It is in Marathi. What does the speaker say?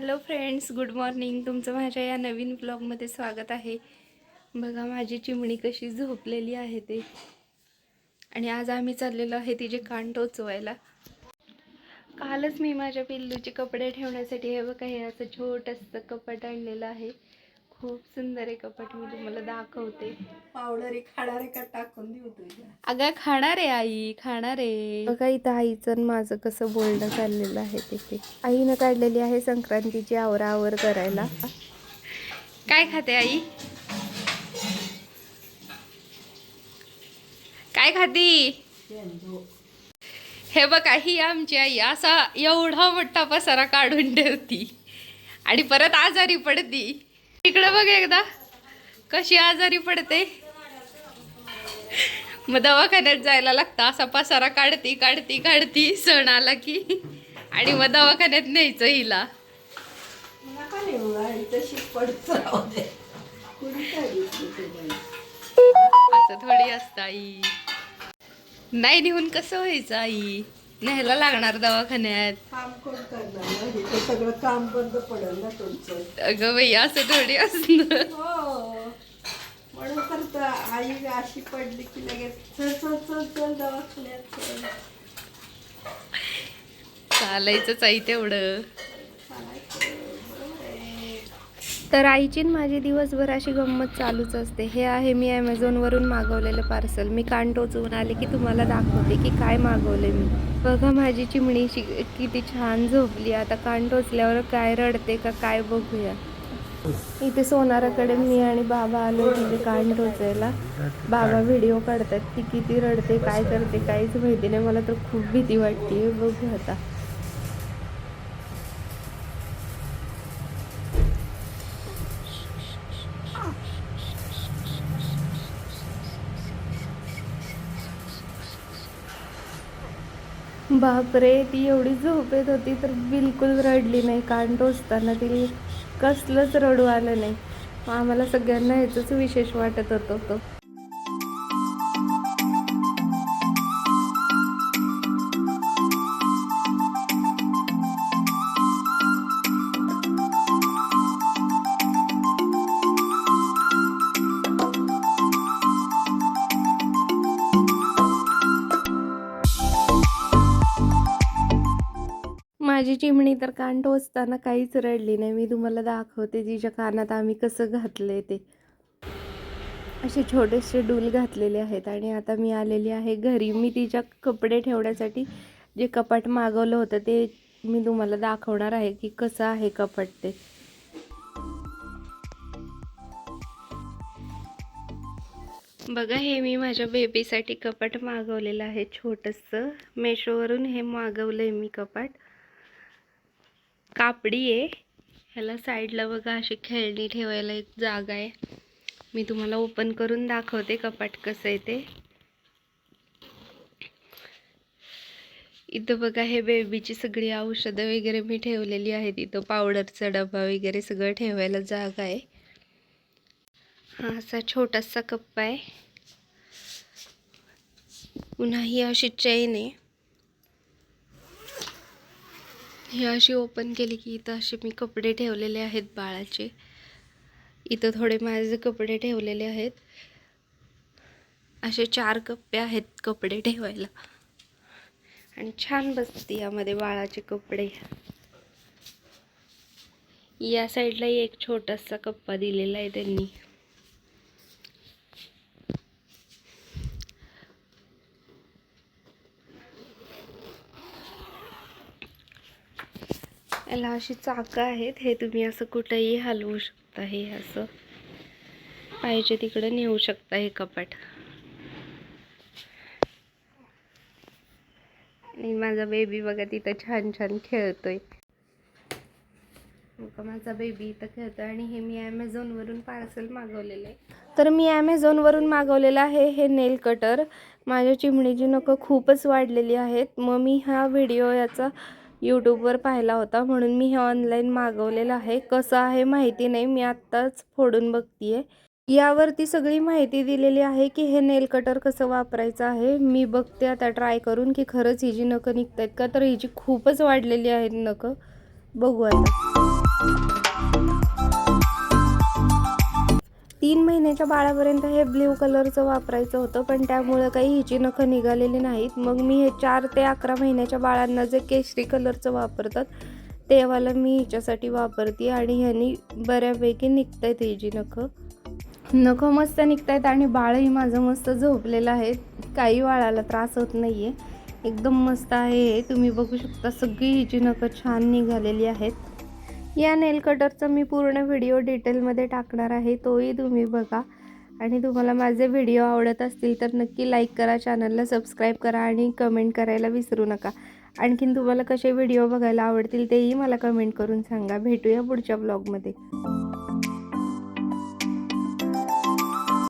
Hello friends good morning. तुमचं माझ्या या नवीन ब्लॉगमध्ये स्वागत आहे. बघा माझी चिमणी कशी झोपलेली आहे ते. आणि आज आम्ही चाललेलो आहे तिचे कान टोचवायला. कालच मी माझ्या पिल्लूचे कपडे ठेवण्यासाठी हे बघा हे असं छोटंसं कपाट आणलेलं आहे. खूप सुंदर आहे कपाट मी तुम्हाला दाखवते. पावडर एक खाणारे का टाकून देऊ तुझ्या अगं खाणार आहे आई खाणार आहे. बघा इथं आईचं आणि माझं कसं बोलणं चाललेलं आहे तिथे. आईनं काढलेली आहे संक्रांतीची आवराआवर करायला. काय खाते आई? काय खाती? हे बघा ही आमची आई असा एवढा मोठा पसारा काढून ठेवती. आणि परत आजारी पडती. इकडं बघ एकदा. कशी आजारी पडते. मग दवाखान्यात जायला लागतं. असा पसारा काढती काढती काढती. सण आला की. आणि मग दवाखान्यात न्यायचं हिला. असं थोडी असतं आई. नाही निघून कसं व्हायचं आई? न्यायला लागणार दवाखान्यात? काम कोण करणार सगळं काम बंद पडेल ना तुमचं. अगं बाई असं थोडी असतं हो. म्हणून तर त- आई अशी पडली की लगेच चल चल चल चल दवाखान्यात चल. चालायचंच आई तेवढं. तर आईची माझी दिवसभर अशी गंमत चालूच असते. हे आहे मी ॲमेझॉनवरून मागवलेलं पार्सल मी कान टोचवून आले की तुम्हाला दाखवते की काय मागवले मी. बघा माझी चिमणी शि किती छान झोपली. आता कान टोचल्यावर काय रडते का काय बघूया. इथे सोनाराकडे मी आणि बाबा आलो तिथे कान टोचायला. बाबा व्हिडिओ काढतात. ती किती रडते काय करते काहीच माहिती नाही. मला तर खूप भीती वाटते. बघू आता. बापरे ती एवढी झोपेत होती तर बिलकुल रडली नाही. कान टोचताना ती कसलंच रडू आलं नाही. मग आम्हाला सगळ्यांना ह्याचंच विशेष वाटत होतं तो चिमणी तर कान टोचताना काहीच रडली नाही. मी तुम्हाला दाखवते तिच्या कानात आम्ही कसं घातले ते. असे छोटेसे डूल घातलेले आहेत आणि आता मी आलेली आहे घरी. मी तिच्या कपडे ठेवण्यासाठी जे कपाट मागवलं होतं ते मी तुम्हाला दाखवणार आहे की कसं आहे कपाट ते. बघा हे मी माझ्या बेबीसाठी कपाट मागवलेलं आहे. छोटंसं. मेशोवरून हे मागवलं आहे मी कपाट. कापडी आहे. ह्याला साईडला बघा अशी खेळणी ठेवायला एक जागा आहे. मी तुम्हाला ओपन करून दाखवते कपाट कसं आहे ते. इथं बघा हे बेबीची सगळी औषधं वगैरे मी ठेवलेली आहेत. इथं पावडरचा डबा वगैरे सगळं ठेवायला जागा आहे. हा असा छोटासा कप्पा आहे. पुन्हा ही अशी चैन आहे. ही अशी ओपन केली की इथं असे मी कपडे ठेवलेले आहेत बाळाचे. इथं थोडे माझे कपडे ठेवलेले आहेत. असे चार कप्पे आहेत कपडे ठेवायला. आणि छान बसते यामध्ये बाळाचे कपडे. या साईडलाही एक छोटासा कप्पा दिलेला आहे त्यांनी. याला अशी चाकं आहेत. हे तुम्ही असं कुठंही हलवू शकता. हे असं पाहिजे तिकडं नेऊ शकता हे कपाट. आणि माझा बेबी बघा तिथं छान छान खेळतोय. बघा माझा बेबी इथं खेळतोय आणि हे मी ॲमेझॉनवरून पार्सल मागवलेलं आहे. तर मी ॲमेझॉनवरून मागवलेलं आहे हे नेल कटर माझ्या चिमणीची नखं खूपच वाढलेली आहेत. मग मी हा व्हिडिओ याचा यूट्यूबवर पाहिला होता. म्हणून मी हे ऑनलाईन मागवलेलं आहे. कसं आहे माहिती नाही. मी आत्ताच फोडून बघतीये. यावरती सगळी माहिती दिलेली आहे की हे नेल कटर कसं वापरायचं आहे. मी बघते आता ट्राय करून की खरंच हिजी नखं निघत आहेत का? तर हिची खूपच वाढलेली आहेत नखं बघू आता. तीन महिन्याच्या बाळापर्यंत हे ब्ल्यू कलरचं वापरायचं होतं पण त्यामुळं काही हिची नखं निघालेली नाहीत. मग मी हे चार ते अकरा महिन्याच्या बाळांना जे केशरी कलरचं वापरतात तेवाला मी हिच्यासाठी वापरते आणि ह्यानी बऱ्यापैकी निघत आहेत हिची नखं नखं मस्त निघत आहेत आणि बाळही माझं मस्त झोपलेलं आहे. काही बाळाला त्रास होत नाही आहे एकदम मस्त आहे हे. तुम्ही बघू शकता सगळी हिची नखं छान निघालेली आहेत. या नेल कटरचा मी पूर्ण व्हिडिओ डिटेलमध्ये टाकणार आहे तोही तुम्ही बघा. आणि तुम्हाला माझे व्हिडिओ आवडत असतील तर नक्की लाईक करा चॅनलला सबस्क्राईब करा आणि कमेंट करायला विसरू नका. आणखीन तुम्हाला कसे व्हिडिओ बघायला आवडतील तेही मला कमेंट करून सांगा. भेटूया पुढच्या ब्लॉगमध्ये